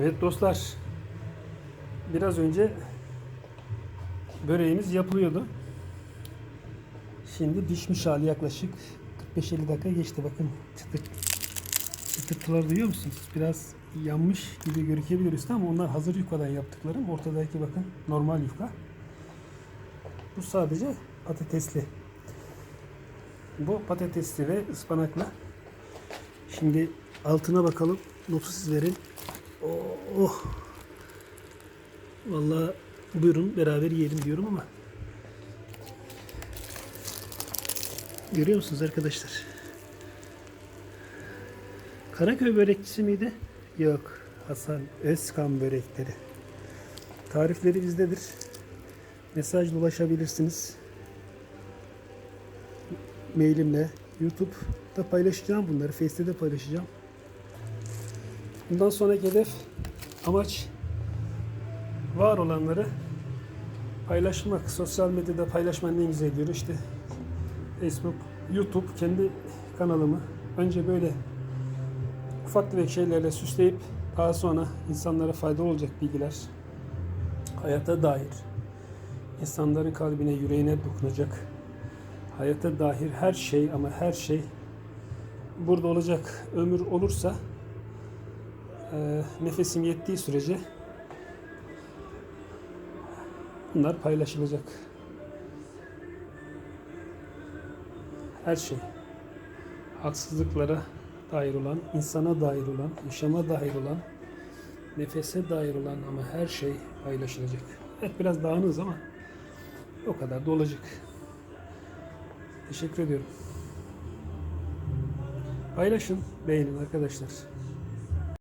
Evet dostlar. Biraz önce böreğimiz yapılıyordu. Şimdi pişmiş hali yaklaşık 45-50 dakika geçti. Bakın çıtır, çıtırtılar duyuyor musunuz? Biraz yanmış gibi gözükebilir üstü ama onlar hazır yufkadan yaptıklarım. Ortadaki bakın normal yufka. Bu sadece patatesli. Bu patatesli ve ıspanakla. Şimdi altına bakalım. Notu siz verin. Oh. Vallahi buyurun beraber yiyelim diyorum ama. Görüyor musunuz arkadaşlar? Karaköy börekçisi miydi? Yok. Hasan Özkan börekleri. Tarifleri bizdedir. Mesajla ulaşabilirsiniz. Mailimle. YouTube'da paylaşacağım bunları. Face'te de paylaşacağım. Bundan sonraki hedef amaç var olanları paylaşmak. Sosyal medyada paylaşmanın en güzel yolu işte Facebook, YouTube kendi kanalımı önce böyle ufak tefek şeylerle süsleyip daha sonra insanlara fayda olacak bilgiler hayata dair insanların kalbine, yüreğine dokunacak hayata dair her şey ama her şey burada olacak ömür olursa e, nefesim yettiği sürece bunlar paylaşılacak. Her şey haksızlıklara dair olan, insana dair olan, yaşama dair olan, nefese dair olan ama her şey paylaşılacak. Evet biraz dağınız ama o kadar da olacak. Teşekkür ediyorum. Paylaşın, beğenin arkadaşlar.